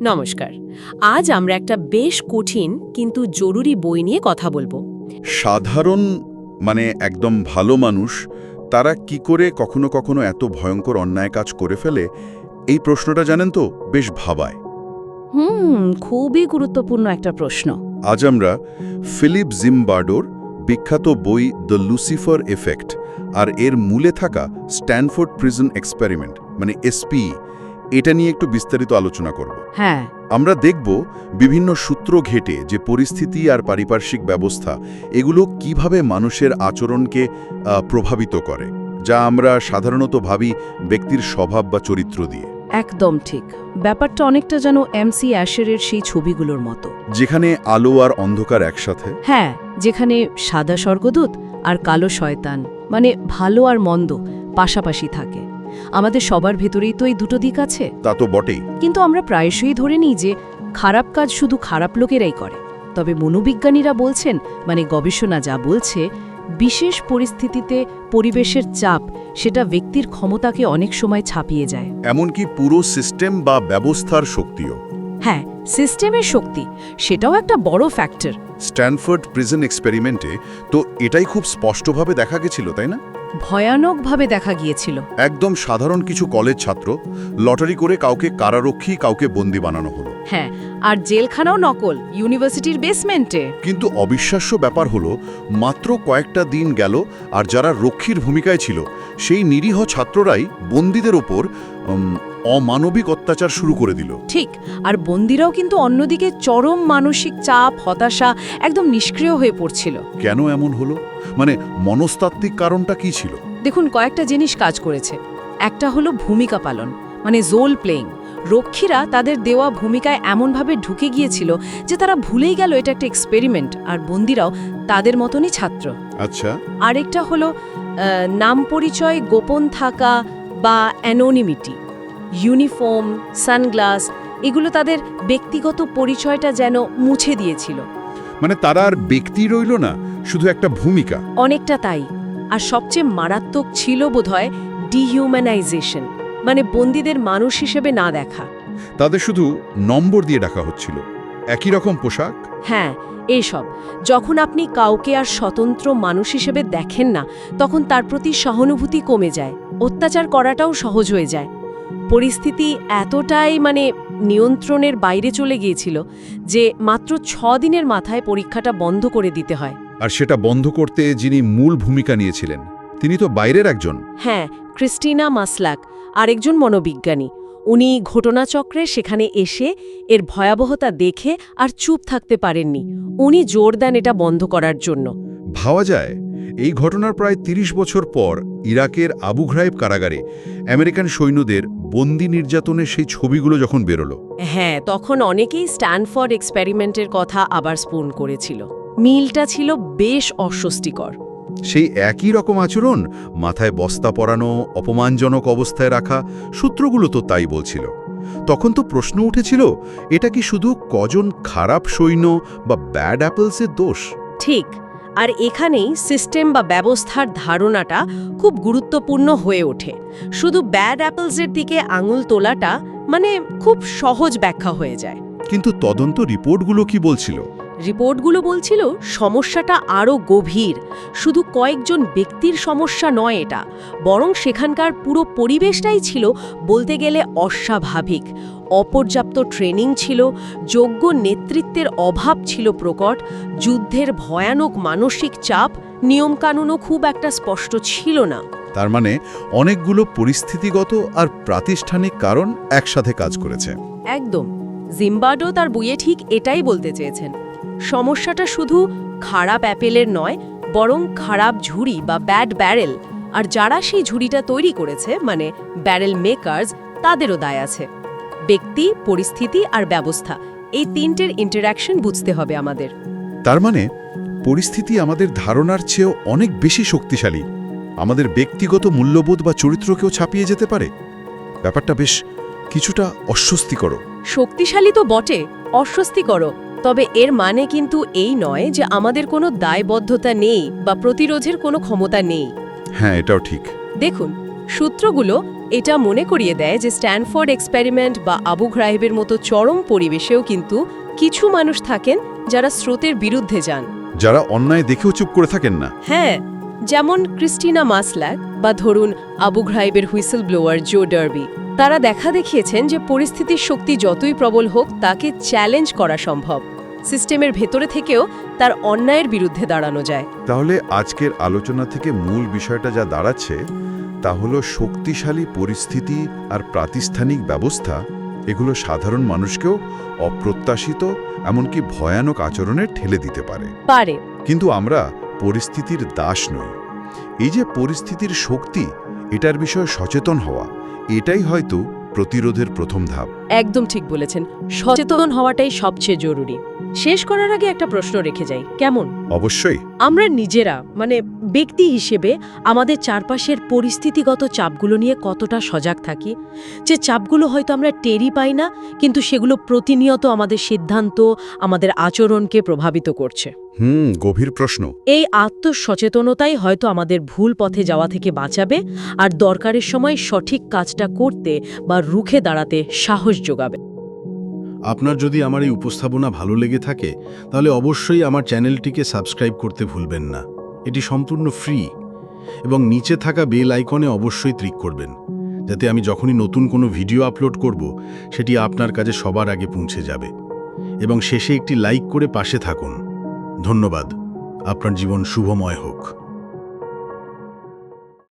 নমস্কার। আজ আমরা একটা বেশ কঠিন কিন্তু জরুরি বই নিয়ে কথা বলব। সাধারণ মানে একদম ভালো মানুষ তারা কি করে কখনো কখনো এত ভয়ঙ্কর অন্যায় কাজ করে ফেলে? এই প্রশ্নটা জানেন তো বেশ ভাবায়। হুম খুবই গুরুত্বপূর্ণ একটা প্রশ্ন। আজ আমরা ফিলিপ জিমবার্ডোর বিখ্যাত বই দ্য লুসিফার এফেক্ট আর এর মূলে থাকা স্ট্যানফোর্ড প্রিজন এক্সপেরিমেন্ট মানে এসপি এটা নিয়ে একটু বিস্তারিত আলোচনা করব। হ্যাঁ। আমরা দেখব বিভিন্ন সূত্র ঘেটে যে পরিস্থিতি আর পারিপার্শ্বিক ব্যবস্থা এগুলো কীভাবে মানুষের আচরণকে প্রভাবিত করে যা আমরা সাধারণত ভাবি ব্যক্তির স্বভাব বা চরিত্র দিয়ে। একদম ঠিক। ব্যাপারটা অনেকটা যেন এমসি অ্যাশেরের সেই ছবিগুলোর মতো। যেখানে আলো আর অন্ধকার একসাথে? হ্যাঁ যেখানে সাদা স্বর্গদূত আর কালো শয়তান মানে ভালো আর মন্দ পাশাপাশি থাকে। আমাদের সবার ভেতরেই তো এই দুটো দিক আছে। তা তো বটেই। কিন্তু আমরা প্রায়শই ধরে নিই যে খারাপ কাজ শুধু খারাপ লোকেরাই করে। তবে মনোবিজ্ঞানীরা বলছেন মানে গবেষণা যা বলছে বিশেষ পরিস্থিতিতে পরিবেশের চাপ সেটা ব্যক্তির ক্ষমতাকে অনেক সময় ছাপিয়ে যায়। এমনকি পুরো সিস্টেম বা ব্যবস্থার শক্তিও। হ্যাঁ সিস্টেমের শক্তি সেটাও একটা বড় ফ্যাক্টর। স্ট্যানফোর্ড প্রিজন এক্সপেরিমেন্টে তো এটাই খুব স্পষ্টভাবে দেখা গেছিল তাই না? ভয়ানকভাবে দেখা গিয়েছিল। একদম সাধারণ কিছু কলেজ ছাত্র লটারি করে কাউকে কারারক্ষী কাউকে বন্দি বানানো হলো। হ্যাঁ আর জেলখানাও নকল ইউনিভার্সিটির বেসমেন্টে। কিন্তু অবিশ্বাস্য ব্যাপার হলো মাত্র কয়েকটা দিন গেল আর যারা রক্ষীর ভূমিকায় ছিল সেই নিরীহ ছাত্ররাই বন্দীদের ওপর অমানবিক অত্যাচার শুরু করে দিল। ঠিক আর বন্দিরাও কিন্তু অন্যদিকে চরম মানসিক চাপ হতাশা একদম নিষ্ক্রিয় হয়ে পড়ছিল। কেন এমন হলো? মানে মনস্তাত্ত্বিক কারণটা কি ছিল? দেখুন কয়েকটা জিনিস কাজ করেছে। একটা হলো ভূমিকা পালন মানে জোল প্লেইং রক্ষীরা তাদের দেওয়া ভূমিকায় এমনভাবে ঢুকে গিয়েছিল যে তারা ভুলেই গেল এটা একটা এক্সপেরিমেন্ট আর বন্দিরাও তাদের মতনই ছাত্র। আচ্ছা। আরেকটা হলো নাম পরিচয় গোপন থাকা বা অ্যানোনিমিটি ইউনিফর্ম সানগ্লাস এগুলো তাদের ব্যক্তিগত পরিচয়টা যেন মুছে দিয়েছিল। মানে তারা আর ব্যক্তি রইল না শুধু একটা ভূমিকা। অনেকটা তাই। আর সবচেয়ে মারাত্মক ছিল বোধহয় ডিহিউম্যানাইজেশন মানে বন্দীদের মানুষ হিসেবে না দেখা। তাদের শুধু নম্বর দিয়ে ডাকা হচ্ছিল। একই রকম পোশাক হ্যাঁ এইসব। যখন আপনি কাউকে আর স্বতন্ত্র মানুষ হিসেবে দেখেন না তখন তার প্রতি সহানুভূতি কমে যায় অত্যাচার করাটাও সহজ হয়ে যায়। পরিস্থিতি এতটাই মানে নিয়ন্ত্রণের বাইরে চলে গিয়েছিল যে মাত্র ছ দিনের মাথায় পরীক্ষাটা বন্ধ করে দিতে হয়। আর সেটা বন্ধ করতে যিনি মূল ভূমিকা নিয়েছিলেন তিনি তো বাইরের একজন। হ্যাঁ ক্রিস্টিনা মাসলাক আরেকজন মনোবিজ্ঞানী। উনি ঘটনাচক্রে সেখানে এসে এর ভয়াবহতা দেখে আর চুপ থাকতে পারেননি। উনি জোর দেন এটা বন্ধ করার জন্য। ভাবা যায় এই ঘটনার প্রায় ৩০ বছর পর ইরাকের আবু ঘ্রাইব কারাগারে আমেরিকান সৈন্যদের বন্দি নির্যাতনের সেই ছবিগুলো যখন বেরোলো। হ্যাঁ তখন অনেকেই স্ট্যানফোর্ড এক্সপেরিমেন্টের কথা আবার স্পুন করেছিল। মিলটা ছিল বেশ অস্বস্তিকর। সেই একই রকম আচরণ মাথায় বস্তা পরানো অপমানজনক অবস্থায় রাখা সূত্রগুলো তো তাই বলছিল। তখন তো প্রশ্ন উঠেছিল এটা কি শুধু কজন খারাপ সৈন্য বা ব্যাড অ্যাপলসের দোষ? ঠিক আর এখানেই সিস্টেম বা ব্যবস্থার ধারণাটা খুব গুরুত্বপূর্ণ হয়ে ওঠে। শুধু ব্যাড অ্যাপলসের দিকে আঙুল তোলাটা মানে খুব সহজ ব্যাখ্যা হয়ে যায়। কিন্তু তদন্ত রিপোর্টগুলো কি বলছিল? রিপোর্টগুলো বলছিল সমস্যাটা আরও গভীর। শুধু কয়েকজন ব্যক্তির সমস্যা নয় এটা বরং সেখানকার পুরো পরিবেশটাই ছিল বলতে গেলে অস্বাভাবিক। অপর্যাপ্ত ট্রেনিং ছিল যোগ্য নেতৃত্বের অভাব ছিল প্রকট যুদ্ধের ভয়ানক মানসিক চাপ নিয়মকানুনও খুব একটা স্পষ্ট ছিল না। তার মানে অনেকগুলো পরিস্থিতিগত আর প্রাতিষ্ঠানিক কারণ একসাথে কাজ করেছে। একদম জিম্বাডো তার বইয়ে ঠিক এটাই বলতে চেয়েছেন। সমস্যাটা শুধু খারাপ অ্যাপেলের নয় বরং খারাপ ঝুড়ি বা ব্যাড ব্যারেল। আর যারা সেই ঝুড়িটা তৈরি করেছে মানে ব্যারেল মেকার্স তাদেরও দায় আছে। ব্যক্তি পরিস্থিতি আর ব্যবস্থা এই তিনটের ইন্টারাকশন বুঝতে হবে আমাদের। তার মানে পরিস্থিতি আমাদের ধারণার চেয়েও অনেক বেশি শক্তিশালী। আমাদের ব্যক্তিগত মূল্যবোধ বা চরিত্রকেও ছাপিয়ে যেতে পারে। ব্যাপারটা বেশ কিছুটা অস্বস্তিকর শক্তিশালী তো বটে অস্বস্তিকর তবে এর মানে কিন্তু এই নয় যে আমাদের কোনো দায়বদ্ধতা নেই বা প্রতিরোধের কোনো ক্ষমতা নেই। হ্যাঁ এটাও ঠিক। দেখুন সূত্রগুলো এটা মনে করিয়ে দেয় যে স্ট্যানফোর্ড এক্সপেরিমেন্ট বা আবু ঘ্রাইবের মতো চরম পরিবেশেও কিন্তু কিছু মানুষ থাকেন যারা স্রোতের বিরুদ্ধে যান। যারা অন্যায় দেখেও চুপ করে থাকেন না। হ্যাঁ যেমন ক্রিস্টিনা মাসল্যাক বা ধরুন আবু ঘ্রাইবের হুইসেল ব্লোয়ার জো ডার্বি। তারা দেখা দেখিয়েছেন যে পরিস্থিতির শক্তি যতই প্রবল হোক তাকে চ্যালেঞ্জ করা সম্ভব। সিস্টেমের ভেতরে থেকেও তার অন্যায়ের বিরুদ্ধে দাঁড়ানো যায়। তাহলে আজকের আলোচনা থেকে মূল বিষয়টা যা দাঁড়াচ্ছে তা হলো শক্তিশালী পরিস্থিতি আর প্রাতিষ্ঠানিক ব্যবস্থা এগুলো সাধারণ মানুষকেও অপ্রত্যাশিত এমনকি ভয়ানক আচরণে ঠেলে দিতে পারে। পারে। কিন্তু আমরা পরিস্থিতির দাস নই। এই যে পরিস্থিতির শক্তি এটার বিষয়ে সচেতন হওয়া এটাই হয়তো প্রতিরোধের প্রথম ধাপ। একদম ঠিক বলেছেন। সচেতন হওয়াটাই সবচেয়ে জরুরি। শেষ করার আগে একটা প্রশ্ন রেখে যাই কেমন? অবশ্যই। আমরা নিজেরা মানে ব্যক্তি হিসেবে আমাদের চারপাশের পরিস্থিতিগত চাপগুলো নিয়ে কতটা সজাগ থাকি যে চাপগুলো হয়তো আমরা টেরই পাই না কিন্তু সেগুলো প্রতিনিয়ত আমাদের সিদ্ধান্ত আমাদের আচরণকে প্রভাবিত করছে। হুম গভীর প্রশ্ন। এই আত্মসচেতনতাই হয়তো আমাদের ভুল পথে যাওয়া থেকে বাঁচাবে আর দরকারের সময় সঠিক কাজটা করতে বা রুখে দাঁড়াতে সাহস যোগাবে। আপনার যদি আমার এই উপস্থাপনা ভালো লেগে থাকে, তাহলে অবশ্যই আমার চ্যানেলটিকে সাবস্ক্রাইব করতে ভুলবেন না। এটি সম্পূর্ণ ফ্রি এবং নিচে থাকা বেল আইকনে অবশ্যই ক্লিক করবেন, যাতে আমি যখনই নতুন কোনো ভিডিও আপলোড করব, সেটি আপনার কাছে সবার আগে পৌঁছে যাবে। এবং শেষে একটি লাইক করে পাশে থাকুন। ধন্যবাদ। আপনার জীবন শুভময় হোক।